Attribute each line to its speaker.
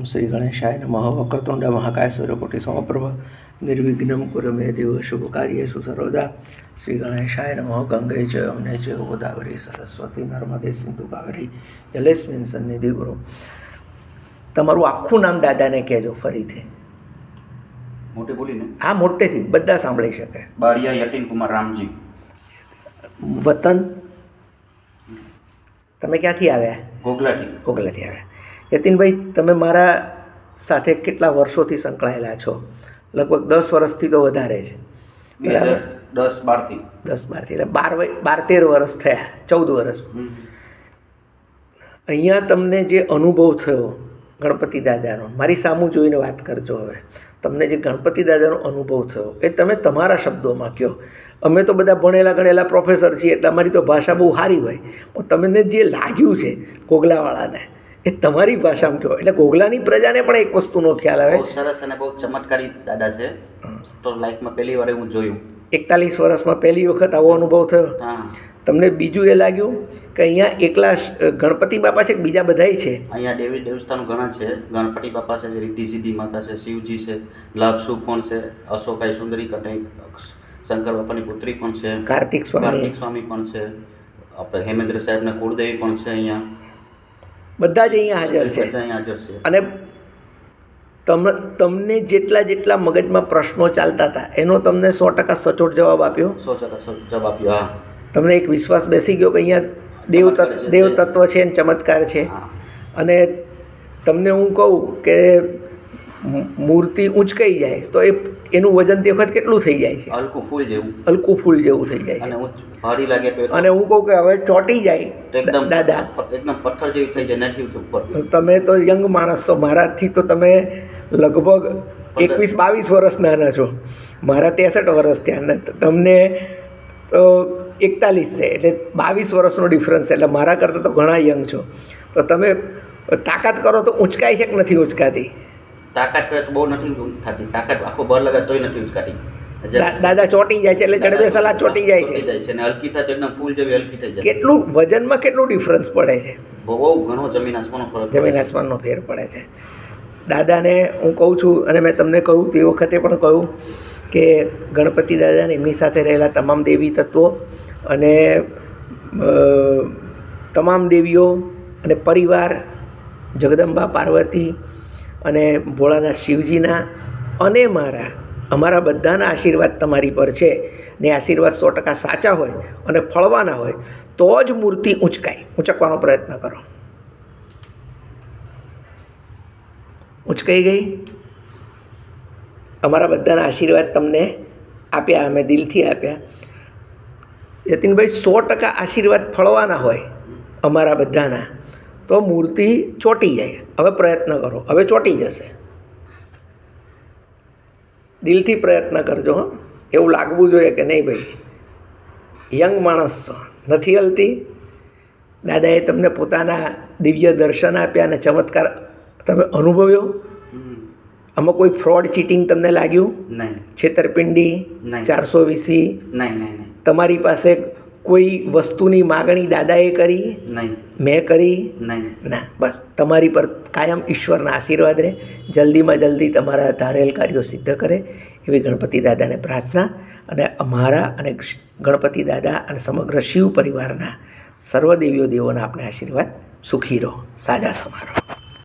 Speaker 1: શ્રી ગણેશાય નમઃ. વક્રતુંડ મહાકાય સૂર્યકોટિ સમપ્રભ. નિર્વિઘ્નમ કુરુ મે દેવ શુભ કાર્યેષુ સર્વદા શ્રી ગણેશાય નમઃ. ગંગે જય. અમને જય. ગોદાવરી સરસ્વતી નર્મદે સિંધુ કાવેરી. જલેસ્મિન સન્નિધિ ગુરુ. તમારું આખું નામ દાદાને કહેજો ફરીથી.
Speaker 2: મોટે બોલીને?
Speaker 1: આ મોટેથી. બધા સાંભળી શકે.
Speaker 2: બારિયા યતિન કુમાર રામજી.
Speaker 1: વતન? તમે ક્યાંથી આવ્યા?
Speaker 2: ગોગલાથી.
Speaker 1: ગોગલાથી આવ્યા. યતિનભાઈ તમે મારા સાથે કેટલા વર્ષોથી સંકળાયેલા છો? લગભગ દસ વર્ષથી તો વધારે છે.
Speaker 2: બરાબર? દસ બારથી.
Speaker 1: દસ બારથી એટલે બાર બાર તેર વર્ષ થયા ચૌદ વર્ષ. અહીંયા તમને જે અનુભવ થયો ગણપતિ દાદાનો મારી સામું જોઈને વાત કરજો હવે. તમને જે ગણપતિ દાદાનો અનુભવ થયો એ તમે તમારા શબ્દોમાં કહો. અમે તો બધા ભણેલા ગણેલા પ્રોફેસર છીએ એટલે અમારી તો ભાષા બહુ સારી હોય. પણ તમને જે લાગ્યું છે ગોગલાવાળાને એ તમારી ભાષામાં કહો એટલે ગોગલાની પ્રજાને પણ એક વસ્તુનો ખ્યાલ આવે.
Speaker 2: બહુ સરસ અને બહુ ચમત્કારી દાદા છે. તો લાઈફમાં પહેલી વાર હું જોયું.
Speaker 1: એકતાલીસ વર્ષમાં પહેલી વખત આવો અનુભવ થયો.
Speaker 2: હા.
Speaker 1: તમને બીજું એ લાગ્યું કે અહીંયા એકલા ગણપતિ બાપા છે કે બીજા બધાય છે?
Speaker 2: અહીંયા દેવી દેવસ્થાનો ઘણા છે. ગણપતિ બાપા છે રિદ્ધિ સિદ્ધિ માતા છે શિવજી છે લાભ શુભ પણ છે અશોકાઈ સુંદરી કટાઈ શંકર બાપાની પુત્રી પણ છે.
Speaker 1: કાર્તિક સ્વામી.
Speaker 2: કાર્તિક સ્વામી પણ છે. આપણે હેમેન્દ્ર સાહેબના કુળદેવી પણ છે અહીંયા.
Speaker 1: બધા જ અહીંયા હાજર છે. અને તમ તમને જેટલા જેટલા મગજમાં પ્રશ્નો ચાલતા હતા એનો તમને સો ટકા સચોટ જવાબ આપ્યો?
Speaker 2: સો ટકા જવાબ આપ્યો હા.
Speaker 1: તમને એક વિશ્વાસ બેસી ગયો કે અહીંયા દેવ. દેવ તત્વ છે ને ચમત્કાર છે? અને તમને હું કહું કે મૂર્તિ ઊંચકાઈ જાય તો એ એનું વજન તે વખત કેટલું થઈ જાય છે?
Speaker 2: હલકું ફૂલ જેવું.
Speaker 1: હલકું ફૂલ જેવું થઈ જાય છે.
Speaker 2: ભારી લાગે તો
Speaker 1: અને હું કહું કે હવે ચોંટી જાય.
Speaker 2: એકદમ
Speaker 1: દાદા.
Speaker 2: એકદમ પથ્થર જેવી થઈ જાય નથી ઉપર.
Speaker 1: તમે તો યંગ માણસ છો. મારાથી તો તમે લગભગ એકવીસ બાવીસ વર્ષ નાના છો. મારા ત્રેસઠ વર્ષ ત્યાં તમને એકતાલીસ છે. એટલે બાવીસ વર્ષનો ડિફરન્સ છે. એટલે મારા કરતાં તો ઘણા યંગ છો. તો તમે તાકાત કરો તો ઉંચકાય છે કે નથી ઊંચકાતી
Speaker 2: તાકાત કરે તો બહુ નથી થતી. તાકાત આખો બર લગાવે તોય નથી ઉચકાતી
Speaker 1: દાદા ચોંટી જાય છે એટલે જડબે સલાહ ચોંટી જાય છે.
Speaker 2: જાય છે અને હલકી થાય તો એકદમ ફૂલ જેવી હલકી થઈ જાય.
Speaker 1: કેટલું વજનમાં કેટલું ડિફરન્સ પડે છે?
Speaker 2: બહુ બહુ ઘણો જમીન આસમાનનો ફરક
Speaker 1: જમીન આસમાનનો ફેર પડે છે. દાદાને હું કહું છું અને મેં તમને કહ્યું તે વખતે પણ કહ્યું કે ગણપતિ દાદાને એમની સાથે રહેલા તમામ દેવી તત્વો અને તમામ દેવીઓ અને પરિવાર જગદંબા પાર્વતી અને ભોળાનાથ શિવજીના અને મારા, અમારા બધાના આશીર્વાદ તમારી પર છે. ને આશીર્વાદ સો ટકા સાચા હોય અને ફળવાના હોય, તો જ મૂર્તિ ઊંચકાય ઊંચકવાનો પ્રયત્ન કરો. ઊંચકાઈ ગઈ? અમારા બધાના આશીર્વાદ તમને આપ્યા, અમે દિલથી આપ્યા. જતીનભાઈ, સો ટકા આશીર્વાદ ફળવાના હોય અમારા બધાના. તો મૂર્તિ ચોંટી જાય. હવે પ્રયત્ન કરો. હવે ચોંટી જશે. દિલથી પ્રયત્ન કરજો હં. એવું લાગવું જોઈએ કે નહીં ભાઈ. યંગ માણસ છો. નથી હલતી? દાદાએ તમને પોતાના દિવ્ય દર્શન આપ્યા અને ચમત્કાર તમે અનુભવ્યો? આમાં કોઈ ફ્રોડ ચીટિંગ તમને લાગ્યું?
Speaker 2: નહીં.
Speaker 1: છેતરપિંડી ચારસો વીસી?
Speaker 2: નહીં નહીં નહીં.
Speaker 1: તમારી પાસે કોઈ વસ્તુની માગણી દાદાએ કરી?
Speaker 2: નહીં.
Speaker 1: મેં કરી?
Speaker 2: નહીં.
Speaker 1: ના બસ. તમારી પર કાયમ ઈશ્વરના આશીર્વાદ રહે. જલ્દીમાં જલ્દી તમારા ધારેલ કાર્યો સિદ્ધ કરે એવી ગણપતિ દાદાને પ્રાર્થના અને અમારા અને ગણપતિ દાદા અને સમગ્ર શિવ પરિવારના સર્વ દેવીઓ દેવોના આપણે આશીર્વાદ સુખી રહો. સાજા સમારો